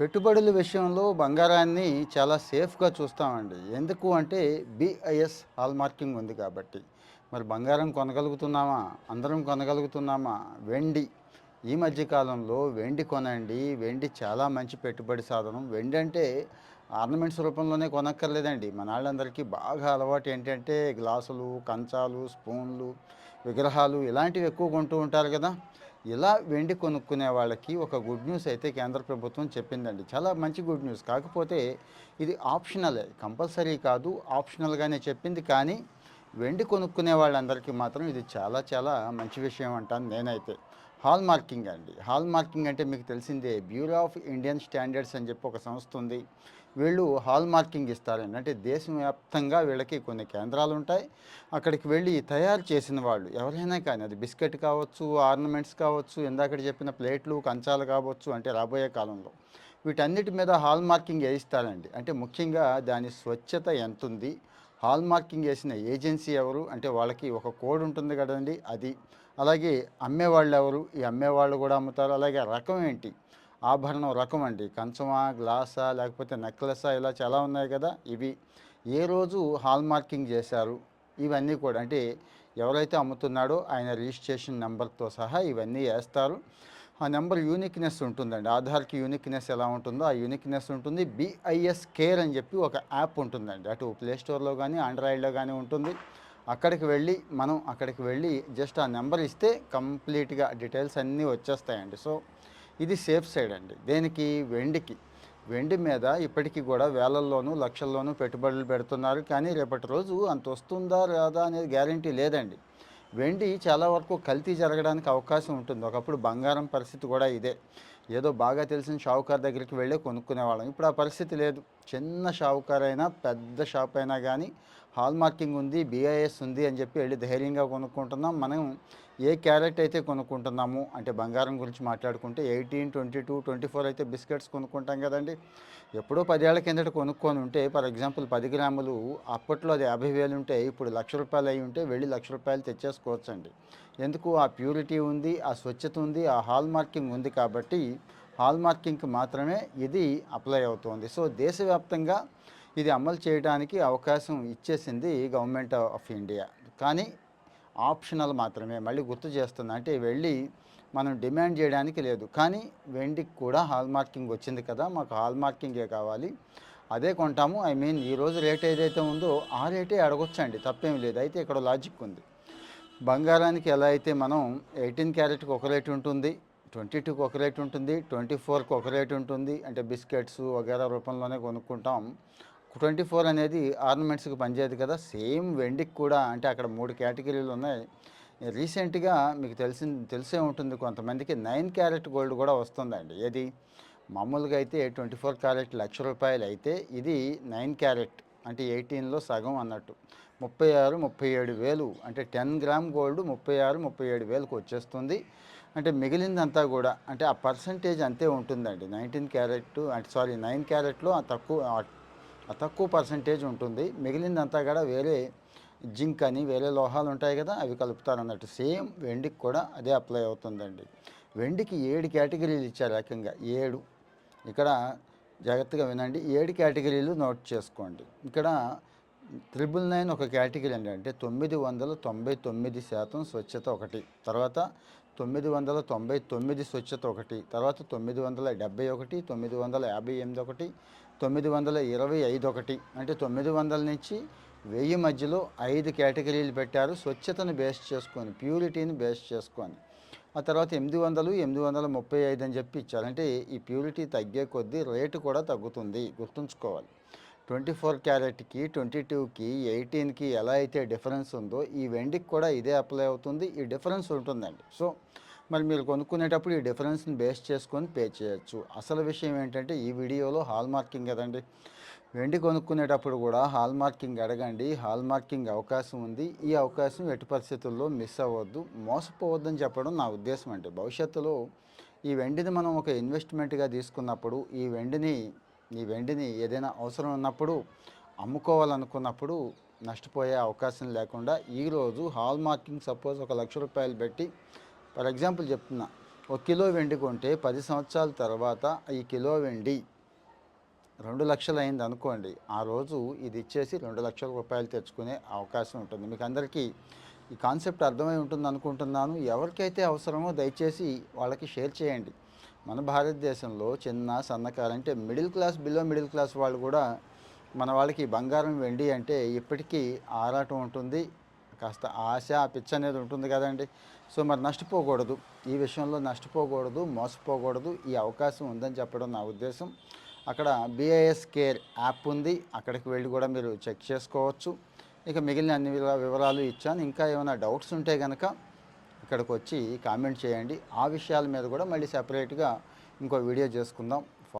పెట్టుబడుల విషయంలో బంగారాన్ని చాలా సేఫ్‌గా చూస్తామండి. ఎందుకు అంటే బిఐఎస్ హాల్ మార్కింగ్ ఉంది కాబట్టి. మరి బంగారం కొనగలుగుతున్నామా? అందరం కొనగలుగుతున్నామా? వెండి ఈ మధ్య కాలంలో వెండి కొనండి. వెండి చాలా మంచి పెట్టుబడి సాధనం. వెండి అంటే ఆర్నమెంట్స్ రూపంలోనే కొనక్కర్లేదండి. మనాళ్ళందరికీ బాగా అలవాటు ఏంటంటే గ్లాసులు, కంచాలు, స్పూన్లు, విగ్రహాలు ఇలాంటివి ఎక్కువ కొంటూ ఉంటారు కదా! ఇలా వెండి కొనుక్కునే వాళ్ళకి ఒక గుడ్ న్యూస్ అయితే కేంద్ర ప్రభుత్వం చెప్పిందండి. చాలా మంచి గుడ్ న్యూస్. కాకపోతే ఇది ఆప్షనలే. కంపల్సరీ కాదు. ఆప్షనల్‌గానే చెప్పింది. కానీ వెండి కొనుక్కునే వాళ్ళందరికీ మాత్రం ఇది చాలా చాలా మంచి విషయం అంటాను నేనైతే. హాల్ మార్కింగ్ అండి. హాల్ మార్కింగ్ అంటే మీకు తెలిసిందే. బ్యూరో ఆఫ్ ఇండియన్ స్టాండర్డ్స్ అని చెప్పి ఒక సంస్థ ఉంది. వీళ్ళు హాల్ మార్కింగ్ ఇస్తారండి. అంటే దేశవ్యాప్తంగా వీళ్ళకి కొన్ని కేంద్రాలు ఉంటాయి అక్కడికి వెళ్ళి తయారు చేసిన వాళ్ళు ఎవరైనా కానీ అది బిస్కెట్ కావచ్చు, ఆర్నమెంట్స్ కావచ్చు, ఇందాకడ చెప్పిన ప్లేట్లు, కంచాలు కావచ్చు అంటే రాబోయే కాలంలో. వీటన్నిటి మీద హాల్ మార్కింగ్ వేయిస్తారండి అంటే ముఖ్యంగా దాని స్వచ్ఛత ఎంత ఉంది హాల్ మార్కింగ్ చేసిన ఏజెన్సీ ఎవరు? అంటే వాళ్ళకి ఒక కోడ్ ఉంటుంది కదండీ! అది. అలాగే అమ్మేవాళ్ళెవరు? ఈ అమ్మేవాళ్ళు కూడా అమ్ముతారు. అలాగే రకం ఏంటి? ఆభరణం రకం అండి. కంచమా? గ్లాసా? లేకపోతే నెక్లెసా? ఇలా చాలా ఉన్నాయి కదా! ఇవి. ఏ రోజు హాల్ మార్కింగ్ చేశారు? ఇవన్నీ కూడా అంటే ఎవరైతే అమ్ముతున్నాడో ఆయన రిజిస్ట్రేషన్ నెంబర్తో సహా ఇవన్నీ వేస్తారు ఆ నెంబర్ యూనిక్‌నెస్ ఉంటుందండి. ఆధార్‌కి యూనిక్‌నెస్ ఎలా ఉంటుందో ఆ యూనిక్‌నెస్ ఉంటుంది. బిఐఎస్ కేర్ అని చెప్పి ఒక యాప్ ఉంటుందండి. అటు ప్లే స్టోర్‌లో కానీ ఆండ్రాయిడ్‌లో కానీ ఉంటుంది. అక్కడికి వెళ్ళి మనం అక్కడికి వెళ్ళి జస్ట్ ఆ నెంబర్ ఇస్తే కంప్లీట్‌గా డీటెయిల్స్ అన్నీ వచ్చేస్తాయండి. సో, ఇది సేఫ్ సైడ్ అండి. దేనికి? వెండికి. వెండి మీద ఇప్పటికీ కూడా వేలల్లోనూ, లక్షల్లోనూ పెట్టుబడులు పెడుతున్నారు. కానీ రేపటి రోజు అంత వస్తుందా? రాదా? అనేది గ్యారంటీ లేదండి. వెండి చాలా వరకు కల్తీ జరగడానికి అవకాశం ఉంటుంది. ఒకప్పుడు బంగారం పరిస్థితి కూడా ఇదే. ఏదో బాగా తెలిసిన షావుకార్ దగ్గరికి వెళ్ళే కొనుక్కునేవాళ్ళం. ఇప్పుడు ఆ పరిస్థితి లేదు. చిన్న షావుకారైనా, పెద్ద షాప్ అయినా కానీ హాల్ మార్కింగ్ ఉంది, బీఐఎస్ ఉంది అని చెప్పి వెళ్ళి ధైర్యంగా కొనుక్కుంటున్నాం. మనం ఏ క్యారెట్ అయితే కొనుక్కుంటున్నాము అంటే బంగారం గురించి మాట్లాడుకుంటే 18, 22, 24 అయితే బిస్కెట్స్ కొనుక్కుంటాం కదండీ! ఎప్పుడో పదేళ్ళ కిందట కొనుక్కొని ఉంటే ఫర్ ఎగ్జాంపుల్ పది గ్రాములు అప్పట్లో అది యాభై వేలు ఉంటే ఇప్పుడు లక్ష రూపాయలు అయ్యి ఉంటే వెళ్ళి లక్ష రూపాయలు తెచ్చేసుకోవచ్చండి. ఎందుకు? ఆ ప్యూరిటీ ఉంది, ఆ స్వచ్ఛత ఉంది, ఆ హాల్ మార్కింగ్ ఉంది కాబట్టి హాల్ మార్కింగ్‌కి మాత్రమే ఇది అప్లై అవుతోంది. సో, దేశవ్యాప్తంగా ఇది అమలు చేయడానికి అవకాశం ఇచ్చేసింది గవర్నమెంట్ ఆఫ్ ఇండియా. కానీ ఆప్షనల్ మాత్రమే. మళ్ళీ గుర్తు చేస్తుంది అంటే వెళ్ళి మనం డిమాండ్ చేయడానికి లేదు. కానీ వెండికి కూడా హాల్ మార్కింగ్ వచ్చింది కదా! మాకు హాల్ మార్కింగే కావాలి. అదే కొంటాము. ఐ మీన్ ఈరోజు రేట్ ఏదైతే ఉందో ఆ రేటే అడగొచ్చండి. తప్పేం లేదు. అయితే ఇక్కడ లాజిక్ ఉంది. బంగారానికి ఎలా అయితే మనం 18 క్యారెట్‌కి ఒక రేట్ ఉంటుంది. 22కి ఒక రేట్ ఉంటుంది. 24కి ఒక రేట్ ఉంటుంది. అంటే బిస్కెట్స్ వగైరా రూపంలోనే కొనుక్కుంటాం. 24 అనేది ఆర్నమెంట్స్‌కి పనిచేయదు కదా! సేమ్ వెండికి కూడా అంటే అక్కడ మూడు కేటగిరీలు ఉన్నాయి. రీసెంట్‌గా మీకు తెలిసి తెలిసే ఉంటుంది కొంతమందికి నైన్ క్యారెట్ గోల్డ్ కూడా వస్తుందండి. ఏది? మామూలుగా అయితే 24 క్యారెట్ లక్ష రూపాయలు అయితే ఇది నైన్ క్యారెట్ అంటే 18లో సగం అన్నట్టు. 36, 37,000 అంటే 10 గ్రామ్ గోల్డ్ 36, 37,000కి వచ్చేస్తుంది. అంటే మిగిలిందంతా కూడా అంటే ఆ పర్సెంటేజ్ అంతే ఉంటుందండి. 19 క్యారెట్ అంటే సారీ నైన్ క్యారెట్‌లో ఆ తక్కువ ఆ తక్కువ పర్సెంటేజ్ ఉంటుంది. మిగిలిందంతా కూడా వేరే జింక్ అని వేరే లోహాలు ఉంటాయి కదా! అవి కలుపుతారన్నట్టు. సేమ్ వెండికి కూడా అదే అప్లై అవుతుందండి. వెండికి ఏడు కేటగిరీలు ఇచ్చారు ఏకంగా ఏడు ఇక్కడ జాగ్రత్తగా వినండి. ఏడు కేటగిరీలు నోట్ చేసుకోండి. ఇక్కడ త్రిబుల్ నైన్ ఒక కేటగిరీ ఏంటంటే తొమ్మిది వందల తొంభై తొమ్మిది శాతం స్వచ్ఛత ఒకటి. తర్వాత తొమ్మిది వందల తొంభై తొమ్మిది స్వచ్ఛత ఒకటి. తర్వాత తొమ్మిది వందల డెబ్బై ఒకటి తొమ్మిది వందల యాభై ఎనిమిది ఒకటి తొమ్మిది వందల ఇరవై ఐదు ఒకటి. అంటే తొమ్మిది వందల నుంచి వెయ్యి మధ్యలో ఐదు కేటగిరీలు పెట్టారు. స్వచ్ఛతను బేస్ చేసుకొని ప్యూరిటీని బేస్ చేసుకొని. ఆ తర్వాత ఎనిమిది వందలు ఎనిమిది వందల ముప్పై ఐదు అని చెప్పి ఇచ్చారు. ఈ ప్యూరిటీ తగ్గే కొద్దీ రేటు కూడా తగ్గుతుంది. గుర్తుంచుకోవాలి. 24 క్యారెట్‌కి, 22కి, 18కి ఎలా అయితే డిఫరెన్స్ ఉందో ఈ వెండికి కూడా ఇదే అప్లై అవుతుంది. ఈ డిఫరెన్స్ ఉంటుందండి. సో, మరి మీరు కొనుక్కునేటప్పుడు ఈ డిఫరెన్స్‌ని బేస్ చేసుకొని పే చేయొచ్చు. అసలు విషయం ఏంటంటే ఈ వీడియోలో హాల్ మార్కింగ్ కదండీ! వెండి కొనుక్కునేటప్పుడు కూడా హాల్ మార్కింగ్ అడగండి. హాల్ మార్కింగ్ అవకాశం ఉంది. ఈ అవకాశం ఎట్టి పరిస్థితుల్లో మిస్ అవ్వద్దు. మోసపోవద్దని చెప్పడం నా ఉద్దేశం అండి. భవిష్యత్తులో ఈ వెండిని మనం ఒక ఇన్వెస్ట్‌మెంట్‌గా తీసుకున్నప్పుడు ఈ వెండిని నీ వెండిని ఏదైనా అవసరం ఉన్నప్పుడు అమ్ముకోవాలనుకున్నప్పుడు నష్టపోయే అవకాశం లేకుండా ఈరోజు హాల్ మార్కింగ్ సపోజ్ ఒక లక్ష రూపాయలు పెట్టి ఫర్ ఎగ్జాంపుల్ చెప్తున్నా. ఒక కిలో వెండి కొంటే పది సంవత్సరాల తర్వాత ఈ కిలో వెండి రెండు లక్షలు అయింది అనుకోండి ఆ రోజు ఇది ఇచ్చేసి రెండు లక్షల రూపాయలు తెచ్చుకునే అవకాశం ఉంటుంది మీకు అందరికీ ఈ కాన్సెప్ట్ అర్థమై ఉంటుంది అనుకుంటున్నాను ఎవరికైతే అవసరమో దయచేసి వాళ్ళకి షేర్ చేయండి మన భారతదేశంలో చిన్న సన్నకారు అంటే middle class below middle class వాళ్ళు కూడా మన వాళ్ళకి బంగారం వెండి అంటే ఇప్పటికీ ఆరాటం ఉంటుంది. కాస్త ఆశ పిచ్చ అనేది ఉంటుంది కదండి. సో మరి నష్టపోకూడదు. ఈ విషయంలో నష్టపోకూడదు మోసపోకూడదు. ఈ అవకాశం ఉందని చెప్పడం నా ఉద్దేశం. అక్కడ బీఐఎస్ కేర్ యాప్ ఉంది. అక్కడికి వెళ్ళి కూడా మీరు చెక్ చేసుకోవచ్చు. ఇక మిగిలిన అన్ని వివరాలు ఇచ్చాను. ఇంకా ఏమైనా డౌట్స్ ఉంటే కనుక ఇక్కడికి వచ్చి కామెంట్ చేయండి. ఆ విషయాల మీద కూడా మళ్ళీ సెపరేట్గా ఇంకో వీడియో చేసుకుందాం.